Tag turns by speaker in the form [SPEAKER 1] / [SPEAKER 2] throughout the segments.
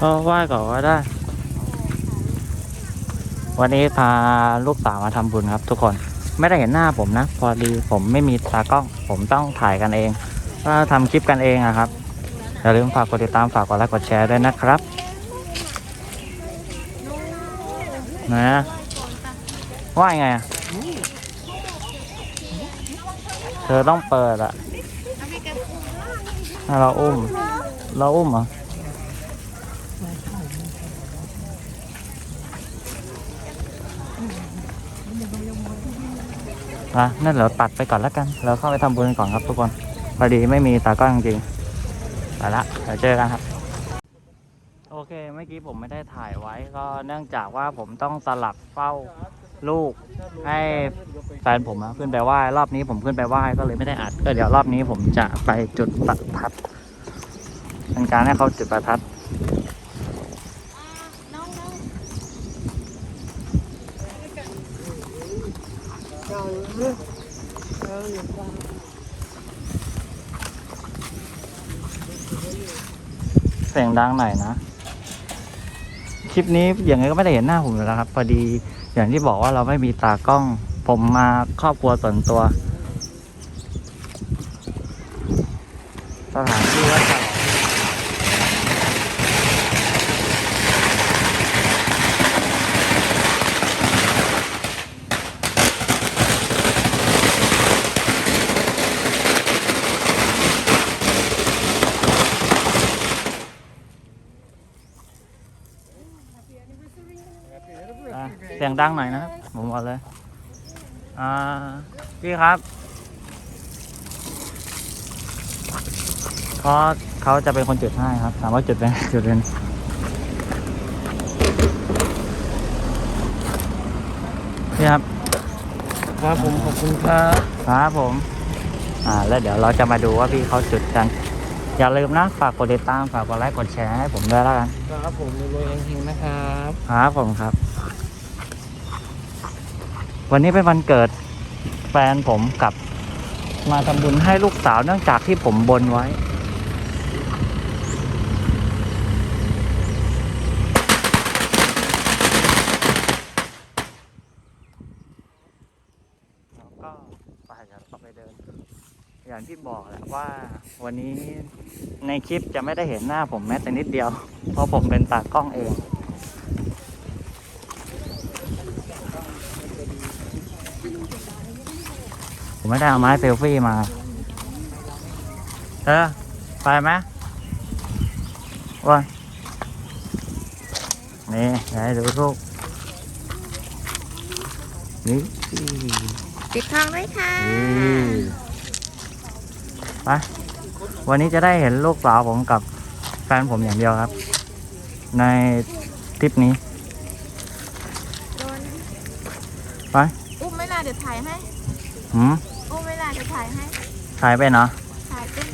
[SPEAKER 1] ก็ไหว้ก่อนก็ได้ วันนี้พาลูกสาวมาทำบุญครับ ทุกคนไม่ได้เห็นหน้าผมนะ พอดีผมไม่มีตากล้อง ผมต้องถ่ายกันเอง ก็ทำคลิปกันเองอะครับอย่าลืมฝากกดติดตามฝากกดไลค์กดแชร์ด้วยนะครับนะว่ายังไงอะเธอต้องเปิดอะให้เราอุ้ม เราอุ้มเหรอ อะนั่นเราตัดไปก่อนแล้วกัน เราเข้าไปทำบุญกันก่อนครับทุกคน พอดีไม่มีตากล้องจริงไปละเดี๋ยวเจอกันครับ โอเค เมื่อกี้ผมไม่ได้ถ่ายไว้ก็เนื่องจากว่าผมต้องสลับเฝ้าลูกให้แฟนผมขึ้นไปไหว้รอบนี้ผมขึ้นไปไหว้ก็เลยไม่ได้อัดก็เดี๋ยวรอบนี้ผมจะไปจุดประทัดเป็นการให้เขาจุดประทัด เสียงดังหน่อยนะ คลิปนี้อย่างไงก็ไม่ได้เห็นหน้าผมอยู่แล้วครับ พอดีอย่างที่บอกว่าเราไม่มีตากล้อง ผมมาครอบครัวส่วนตัว สถานที่วัดฉลองอะเสี ยงดังหน่อยนะครับผมบอกเลย อ่า พี่ครับเขาเขาจะเป็นคนจุดให้ครับ ถามว่าจุดไหมจุดเป็นพี่ครับ
[SPEAKER 2] ครับผมขอบคุณครับ
[SPEAKER 1] ครับผม อ่า แล้วเดี๋ยวเราจะมาดูว่าพี่เขาจุดกัน อย่าลืมนะ ฝากกดติดตาม ฝากกดไลค์ กดแชร์ให้ผมด้วยแล้วกัน
[SPEAKER 2] ครับผมรวยๆเฮงๆนะครับ
[SPEAKER 1] ครับผมครับ วันนี้เป็นวันเกิดแฟนผมกับ มาทำบุญให้ลูกสาวเนื่องจากที่ผมบนไว้แล้วก็ไปเดี๋ยวเราไปเดิน อย่างที่บอกแหละว่าวันนี้ในคลิปจะไม่ได้เห็นหน้าผมแม้แต่นิดเดียว เพราะผมเป็นตากล้องเอง ผม ไม่ได้เอาไม้เซลฟี่มา เออ ไปไหมว่านี่เดี๋ยวให้ดูลูกนี่
[SPEAKER 3] ปิดทองด้วยค่ะ
[SPEAKER 1] นี่ไปวันนี้จะได้เห็นลูกสาวผมกับแฟนผมอย่างเดียวครับ ในทริปนี้
[SPEAKER 3] โดน
[SPEAKER 1] ไป
[SPEAKER 3] อุ้มไม่น่าเดี๋ยวถ่ายให้
[SPEAKER 1] หืม
[SPEAKER 3] อุ้มไม่น่าเดี๋ยวถ่ายให้
[SPEAKER 1] ถ่ายไปเนาะ
[SPEAKER 3] ถ่ายเป็น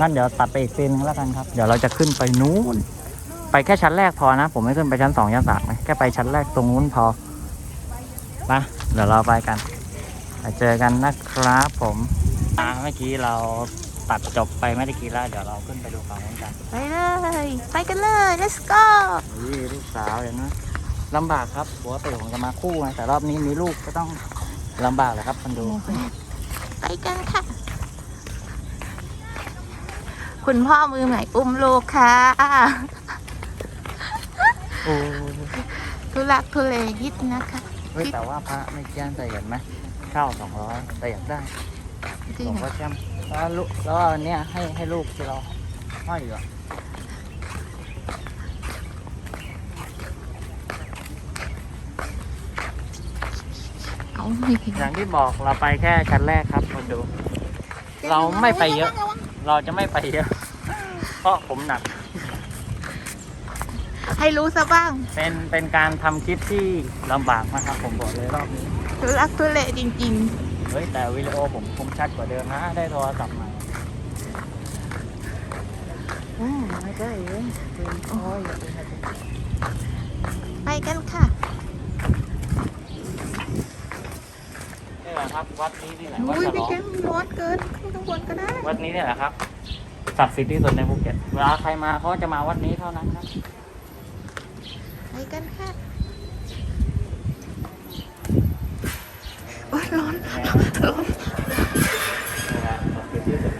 [SPEAKER 1] งั้นเดี๋ยวตัดไปอีกซีนนึงแล้วกันครับ เดี๋ยวเราจะขึ้นไปนู้น ไปแค่ชั้นแรกพอนะ ผมไม่ขึ้นไปชั้นสองชั้นสามนะแค่ไปชั้นแรกตรงนู้นพอไปเดี๋ยวเราไปกันไปเจอกันนะครับผมอ่าเมื่อกี้เราตัดจบไปไม่ได้กี่แล้ว เดี๋ยวเราขึ้นไปดูฝั่งนู้นกัน
[SPEAKER 3] ไปเลย ไปกันเลย let's go
[SPEAKER 1] นี่ลูกสาวเห็นไหมลำบากครับปกติผมจะมาคู่ไงแต่รอบนี้มีลูกก็ต้อง ลำบากเลยครับคนดู
[SPEAKER 3] ไปกันค่ะ คุณพ่อมือใหม่อุ้มลูกค่ะ
[SPEAKER 1] โอ้
[SPEAKER 3] ทุลักทุเลยิดนะคะ
[SPEAKER 1] เฮ้ยแต่ว่าพระไม่แจ้งแต่เห็นไหมเช่าสองร้อยแต่อยากได้
[SPEAKER 3] จริ
[SPEAKER 1] หล
[SPEAKER 3] ง
[SPEAKER 1] วงพ่
[SPEAKER 3] อะ
[SPEAKER 1] อแชมป์แล้วลูกแล้วอันเนี้ยให้ให้ลูกที่เราห้อยอยู่อะ
[SPEAKER 3] อาไม่
[SPEAKER 1] อย่างที่บอกเราไปแค่ชั้นแรกครับคนดู เราไม่ไปเยอะ เราจะไม่ไปเยอะ เพราะผมหนัก
[SPEAKER 3] ให้รู้ซะบ้าง
[SPEAKER 1] เป็นเป็นการทำคลิปที่ลำบากนะครับ ผมบอกเลยรอบนี้
[SPEAKER 3] ทุลักทุเลจริง
[SPEAKER 1] เฮ้ยแต่วิดีโอผมคมชัดกว่าเดิมนะ ได้โทรศัพท์ใหม่
[SPEAKER 3] ๆอืมไม่ได้เลยไปกันค่ะ
[SPEAKER 1] นี่แหละ ครับ วัดนี้นี่แหละวัด
[SPEAKER 3] อุ้ย
[SPEAKER 1] ฉล
[SPEAKER 3] พี่
[SPEAKER 1] อง
[SPEAKER 3] แก้มร้อนเกินขึ้นข้างบนก็ได้
[SPEAKER 1] วัดนี้เนี่ยแหละครับแฟศักดิ์สิทธิ์ที่สุดในภูเก็ตเวลาใครมาเขาจะมาวัดนี้เท่านั้นครับ
[SPEAKER 3] ไปกันค่ะโอ้ยร้อนร้อน
[SPEAKER 1] นี่แหละศักดิ์สิทธิ์ที่สุดแล้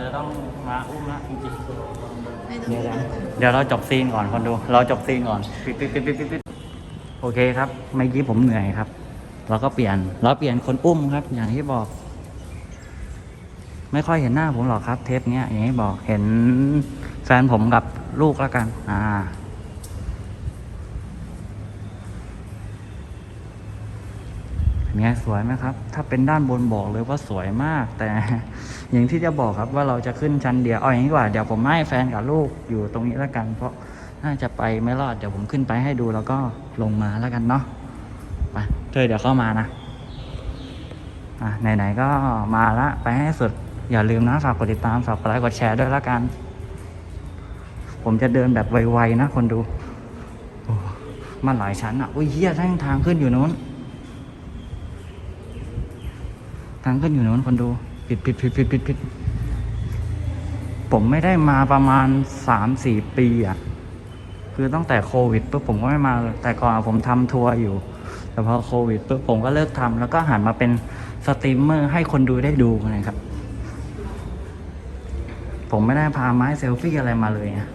[SPEAKER 1] เราว่าเธอต้องมาอุ้มละจริง
[SPEAKER 3] ไม่
[SPEAKER 1] ๆ
[SPEAKER 3] ต้อง
[SPEAKER 1] เดี๋ยวเดี๋ยวเราจบซีนก่อนคนดู เราจบซีนก่อนปิดปิดปิดปิดปิดปิดโอเคครับเมื่อกี้ผมเหนื่อยครับ เราก็เปลี่ยน เราเปลี่ยนคนอุ้มครับ อย่างที่บอก ไม่ค่อยเห็นหน้าผมหรอกครับ เทปเนี้ยอย่างที่บอกเห็นแฟนผมกับลูกแล้วกัน อ่า เป็น ไงสวยไหมครับ ถ้าเป็นด้านบนบอกเลยว่าสวยมาก แต่อย่างที่จะบอกครับว่าเราจะขึ้นชั้นเดียวเอาอย่างนี้ดีกว่าเดี๋ยวผมให้แฟนกับลูกอยู่ตรงนี้แล้วกัน เพราะน่าจะไปไม่รอดเดี๋ยวผมขึ้นไปให้ดูแล้วก็ลงมาแล้วกันเนาะไปเธอเดี๋ยวเข้ามานะอะไหนๆก็มาละไปให้สุด อย่าลืมนะฝากกดติดตามฝากกดไลค์กดแชร์ด้วยแล้วกัน ผมจะเดินแบบไวๆนะ คนดูมันหลายชั้นอะอุ้ยเฮียทั้งทางขึ้นอยู่นู้น ทางขึ้นอยู่นู้นคนดูปิดปิดปิดปิดปิดปิดผมไม่ได้มาประมาณสามสี่ปีอะ คือตั้งแต่โควิดปุ๊บผมก็ไม่มา แต่ก่อนผมทำทัวร์อยู่ แต่พอโควิดปุ๊บผมก็เลิกทำแล้วก็หันมาเป็นสตรีมเมอร์ให้คนดูได้ดูนะครับ ผมไม่ได้พาไม้เซลฟี่อะไรมาเลยนะ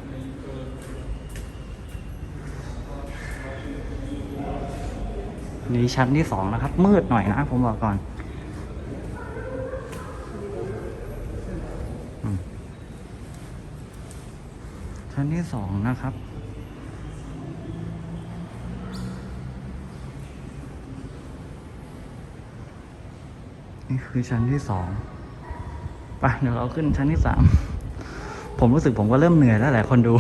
[SPEAKER 1] นี่ชั้นที่สองนะครับ มืดหน่อยนะผมบอกก่อน นที่สองนะครับ นี่คือชั้นที่สองไปเดี๋ยวเราขึ้นชั้นที่สามผมรู้สึกผมก็เริ่มเหนื่อยแล้วแหละคนดู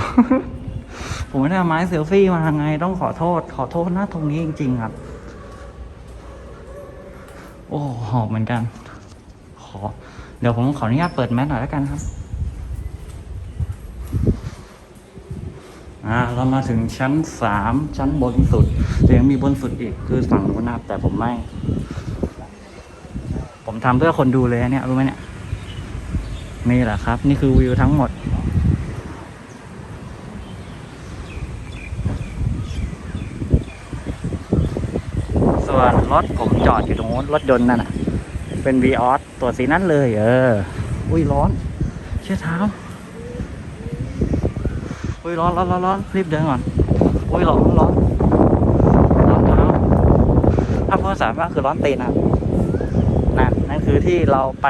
[SPEAKER 1] ผมไม่ได้เอาไม้เซลฟี่มาทางไง ต้องขอโทษ ขอโทษนะตรงนี้จริง ๆ ครับ โอ้หอบเหมือนกัน ขอ เดี๋ยวผมขออนุญาตเปิดแมสหน่อยแล้วกันครับ อ่าเรามาถึงชั้นสามชั้นบนสุดแต่ยังมีบนสุดอีกคือฝั่งนู้นนะแต่ผมไม่ ผมทำเพื่อคนดูเลยเนี่ยรู้ไหมเนี่ยนี่แหละครับ นี่คือวิวทั้งหมดส่วนรถผมจอดอยู่ตรงนู้นรถยนต์นั่นน่ะ เป็นวีออสตัวสีนั้นเลย เออ อุ้ยร้อน เชี่เท้า อุ้ยร้อนร้อนร้อนร้อนรีบเดินก่อนอุ้ยร้อนร้อนร้อนเท้าถ้าพูดภาษาบ้าคือร้อนตีนนะครับนั่นนั่นคือที่เราไป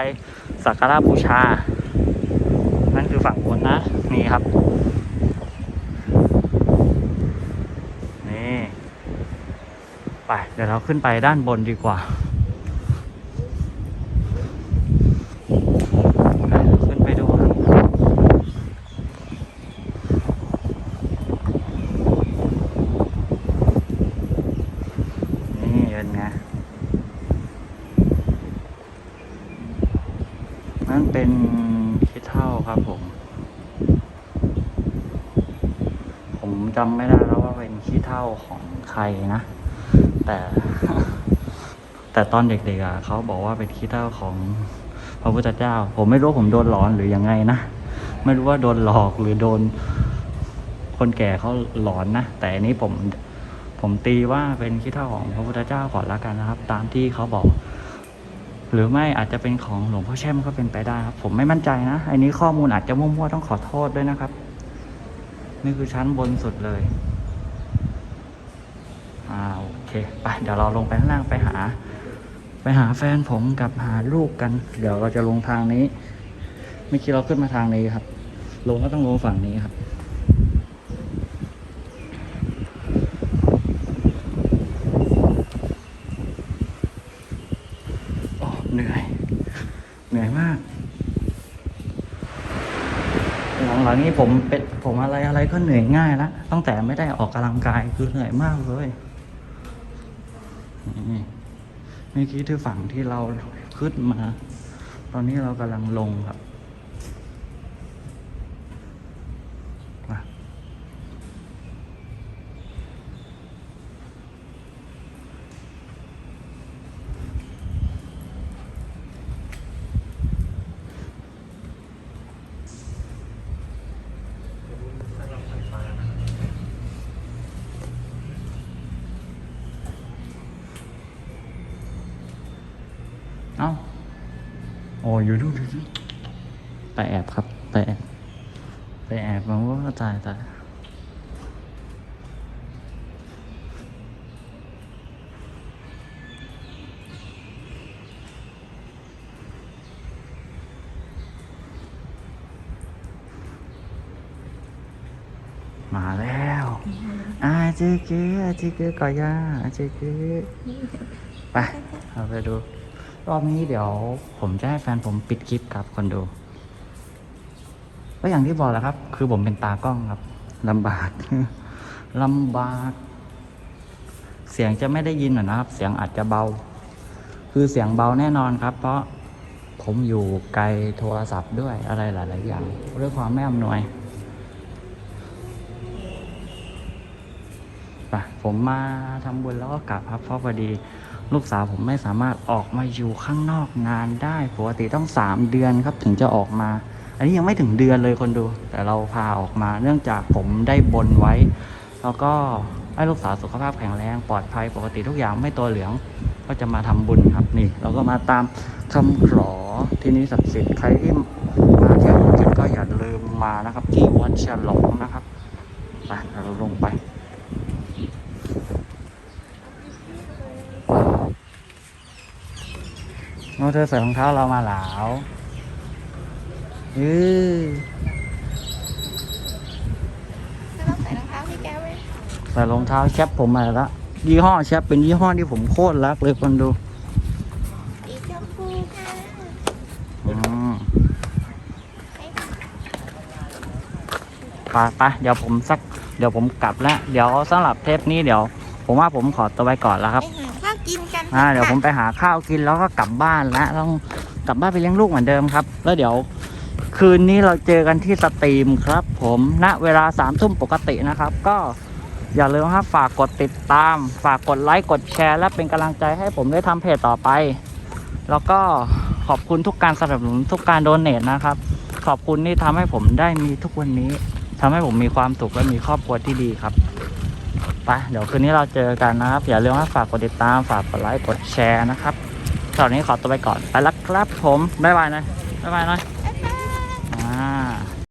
[SPEAKER 1] สักการะบูชา นั่นคือฝั่งบนนะ นี่ครับ นี่ ไป เดี๋ยวเราขึ้นไปด้านบนดีกว่าไปขึ้นไปดูครับ นี่เป็นไง นั่นเป็นคิดเท่าครับผม ผม จำไม่ได้แล้วว่าเป็นขี้เท่าของใครนะ แต่ แต่ตอนเด็กๆอะเขาบอกว่าเป็นขี้เท่าของพระพุทธเจ้า ผมไม่รู้ผมโดนหลอนหรือยังไงนะไม่รู้ว่าโดนหลอกหรือโดนคนแก่เขาหลอนนะแต่อันนี้ผมผมตีว่าเป็นขี้เท่าของพระพุทธเจ้าก่อนละกันนะครับ ตามที่เขาบอก หรือไม่อาจจะเป็นของหลวงพ่อแช่มก็เป็นไปได้ครับ ผมไม่มั่นใจนะอันนี้ข้อมูลอาจจะมั่วๆต้องขอโทษด้วยนะครับ นี่คือชั้นบนสุดเลยอ่าโอเคไปเดี๋ยวเราลงไปข้างล่างไปหา ไปหาแฟนผมกับหาลูกกัน เดี๋ยวเราจะลงทางนี้เมื่อกี้เราขึ้นมาทางนี้ครับ ลงก็ต้องลงฝั่งนี้ครับโอ้เหนื่อย เหนื่อยมาก หลังๆนี้ผมเป็นผมอะไรอะไรก็เหนื่อยง่ายแล้วตั้งแต่ไม่ได้ออกกำลังกายคือเหนื่อยมากเลยนี่เมื่อกี้ที่ฝั่งที่เราขึ้นมา ตอนนี้เรากำลังลงครับ อ้อยู่ดูดูดูไปแอบครับ ไปแอบ ไปแอบมันว่าตายตายมาแล้วอาเจเกอาเจเกก่อย่าอาเจเกไปเราไปดู รอบนี้เดี๋ยวผมจะให้แฟนผมปิดคลิปครับคนดู ก็อย่างที่บอกแหล้วครับ คือผมเป็นตากล้องครับลำบาก ลำบาก เสียงจะไม่ได้ยินหรอกนะครับ เสียงอาจจะเบา คือเสียงเบาแน่นอนครับ เพราะผมอยู่ไกลโทรศัพท์ด้วยอะไรหลาย ๆ อย่างด้วยความไม่อำนวยไปผมมาทำบุญแล้วก็กลับครับเพราะพอดี ลูกสาวผมไม่สามารถออกมาอยู่ข้างนอกนานได้ปกติต้องสามเดือนครับถึงจะออกมา อันนี้ยังไม่ถึงเดือนเลยคนดู แต่เราพาออกมาเนื่องจากผมได้บนไว้ แล้วก็ให้ลูกสาวสุขภาพแข็งแรงปลอดภัยปกติทุกอย่างไม่ตัวเหลืองก็จะมาทำบุญครับนี่ เราก็มาตามคำขอที่นี้ศักดิ์สิทธิ์ใครที่มาเที่ยวภูเก็ตก็อย่าลืมมานะครับ ที่วัดฉลองนะครับไปเราลงไป โน้เธอใส่รองเท้าเรามาหลาวอือ
[SPEAKER 3] ไม่ต้องใส่รองเท้าให้แกไหม
[SPEAKER 1] ใส่รองเท้าแชปผมมาแล้วยี่ห้อแชปเป็นยี่ห้อที่ผมโคตรรักเลยคนดู
[SPEAKER 3] สีชมพูค่ะ
[SPEAKER 1] อืมไปไปเดี๋ยวผมสัก เดี๋ยวผมกลับแล้ว เดี๋ยวสำหรับเทปนี้เดี๋ยว ผมว่าผมขอตัวไปก่อนแล้วครับ
[SPEAKER 3] ไปหาข้าวกินกัน
[SPEAKER 1] อ่าเดี๋ยวผมไปหาข้าวกินแล้วก็กลับบ้านแล้วต้องกลับบ้านไปเลี้ยงลูกเหมือนเดิมครับ แล้วเดี๋ยวคืนนี้เราเจอกันที่สตรีมครับ ผมณเวลาสามทุ่มปกตินะครับ ก็อย่าลืมครับฝากกดติดตาม ฝากกดไลค์กดแชร์ และเป็นกำลังใจให้ผมได้ทำเพจต่อไป แล้วก็ขอบคุณทุกการสนับสนุนทุกการโดเนทนะครับ ขอบคุณที่ทำให้ผมได้มีทุกวันนี้ทำให้ผมมีความสุขและมีครอบครัวที่ดีครับ ไปเดี๋ยวคืนนี้เราเจอกันนะครับ อย่าลืมว่าฝากกดติดตามฝากกดไลค์กดแชร์นะครับตอนนี้ขอตัวไปก่อนไปแล้วครับผมบ๊ายบายนะบ๊ายบายนะอ่า